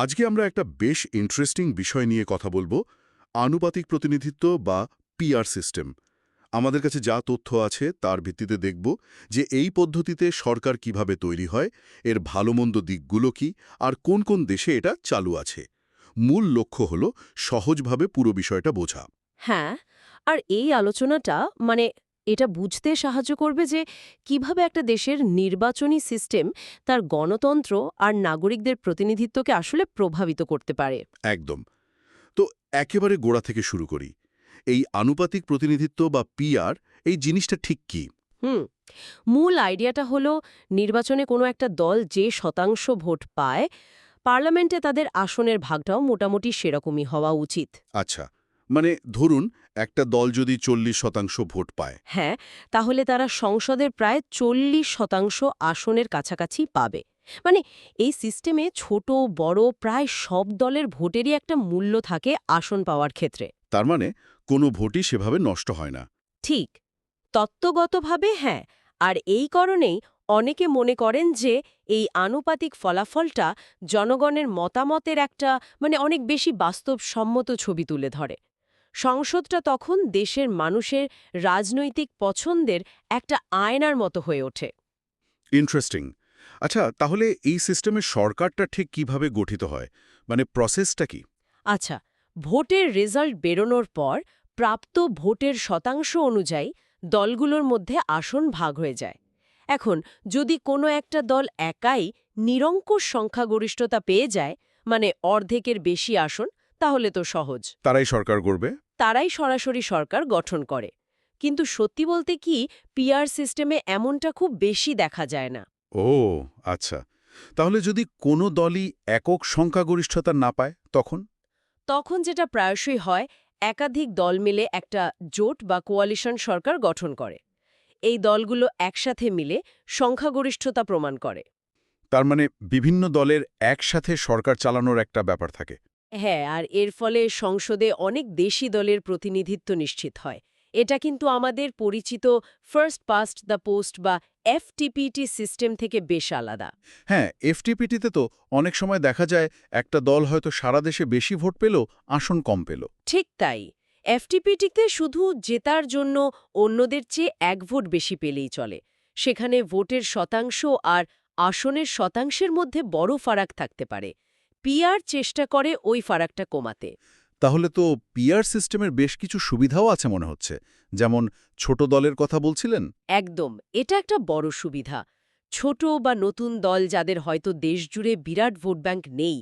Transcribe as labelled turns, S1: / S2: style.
S1: আজকে আমরা একটা বেশ ইন্টারেস্টিং বিষয় নিয়ে কথা বলব, আনুপাতিক প্রতিনিধিত্ব বা পিআর সিস্টেম আমাদের কাছে যা তথ্য আছে তার ভিত্তিতে দেখব যে এই পদ্ধতিতে সরকার কীভাবে তৈরি হয়, এর ভালো-মন্দ দিকগুলো কি, আর কোন কোন দেশে এটা চালু আছে। মূল লক্ষ্য হল সহজভাবে পুরো বিষয়টা বোঝা।
S2: হ্যাঁ আর এই আলোচনাটা মানে এটা বুঝতে সাহায্য করবে যে কীভাবে একটা দেশের নির্বাচনী সিস্টেম তার গণতন্ত্র আর নাগরিকদের প্রতিনিধিত্বকে আসলে প্রভাবিত করতে পারে।
S1: একদম। তো একেবারে গোড়া থেকে শুরু করি। এই আনুপাতিক প্রতিনিধিত্ব বা পিআর এই জিনিসটা ঠিক কি?
S2: হুম। মূল আইডিয়াটা হলো নির্বাচনে কোনো একটা দল যে শতাংশ ভোট পায় পার্লামেন্টে তাদের আসনের ভাগটাও মোটামুটি সেরকমই হওয়া উচিত।
S1: আচ্ছা। মানে ধরুন একটা দল যদি চল্লিশ শতাংশ ভোট পায়।
S2: হ্যাঁ তাহলে তারা সংসদের প্রায় চল্লিশ শতাংশ আসনের কাছাকাছি পাবে। মানে এই সিস্টেমে ছোট বড় প্রায় সব দলের ভোটেরই একটা মূল্য থাকে আসন পাওয়ার ক্ষেত্রে।
S1: তার মানে কোনো ভোটই সেভাবে নষ্ট হয় না।
S2: ঠিক। তত্ত্বগতভাবে হ্যাঁ আর এই কারণেই অনেকে মনে করেন যে এই আনুপাতিক ফলাফলটা জনগণের মতামতের একটা মানে অনেক বেশি বাস্তবসম্মত ছবি তুলে ধরে। সংসদটা তখন দেশের মানুষের রাজনৈতিক পছন্দের একটা আয়নার মতো হয়ে ওঠে।
S1: ইন্টারেস্টিং আচ্ছা তাহলে এই সিস্টেমে সরকারটা ঠিক কীভাবে গঠিত হয়? মানে প্রসেসটা কি?
S2: আচ্ছা ভোটের রেজাল্ট বেরোনোর পর প্রাপ্ত ভোটের শতাংশ অনুযায়ী দলগুলোর মধ্যে আসন ভাগ হয়ে যায়। এখন যদি কোনো একটা দল একাই নিরঙ্কুশ সংখ্যাগরিষ্ঠতা পেয়ে যায় মানে অর্ধেকের বেশি আসন তাহলে তো সহজ।
S1: তারাই সরকার করবে
S2: তারাই সরাসরি সরকার গঠন করে। কিন্তু সত্যি বলতে কি পিআর সিস্টেমে এমনটা খুব বেশি দেখা যায় না।
S1: ও আচ্ছা। তাহলে যদি কোনো দলই একক সংখ্যাগরিষ্ঠতা না পায় তখন?
S2: তখন যেটা প্রায়শই হয় একাধিক দল মিলে একটা জোট বা কোয়ালিশন সরকার গঠন করে। এই দলগুলো একসাথে মিলে সংখ্যাগরিষ্ঠতা প্রমাণ করে।
S1: তার মানে বিভিন্ন দলের একসাথে সরকার চালানোর একটা ব্যাপার থাকে।
S2: হ্যাঁ আর এর ফলে সংসদে অনেক দেশি দলের প্রতিনিধিত্ব নিশ্চিত হয়। এটা কিন্তু আমাদের পরিচিত ফার্স্ট পাস্ট দ্য পোস্ট বা এফটিপিটি সিস্টেম থেকে বেশ আলাদা।
S1: হ্যাঁ এফটিপিটিতে তো অনেক সময় দেখা যায় একটা দল হয়তো সারা দেশে বেশি ভোট পেল আসন কম পেল।
S2: ঠিক তাই। এফটিপিটিতে শুধু জেতার জন্য অন্যদের চেয়ে এক ভোট বেশি পেলেই চলে। সেখানে ভোটের শতাংশ আর আসনের শতাংশের মধ্যে বড় ফারাক থাকতে পারে। পিআর চেষ্টা করে ওই ফারাকটা কমাতে।
S1: তাহলে তো পিআর সিস্টেমের বেশ কিছু সুবিধাও আছে মনে হচ্ছে। যেমন ছোট দলের কথা বলছিলেন?
S2: একদম এটা একটা বড় সুবিধা। ছোট বা নতুন দল যাদের হয়তো দেশজুড়ে বিরাট ভোট ব্যাংক নেই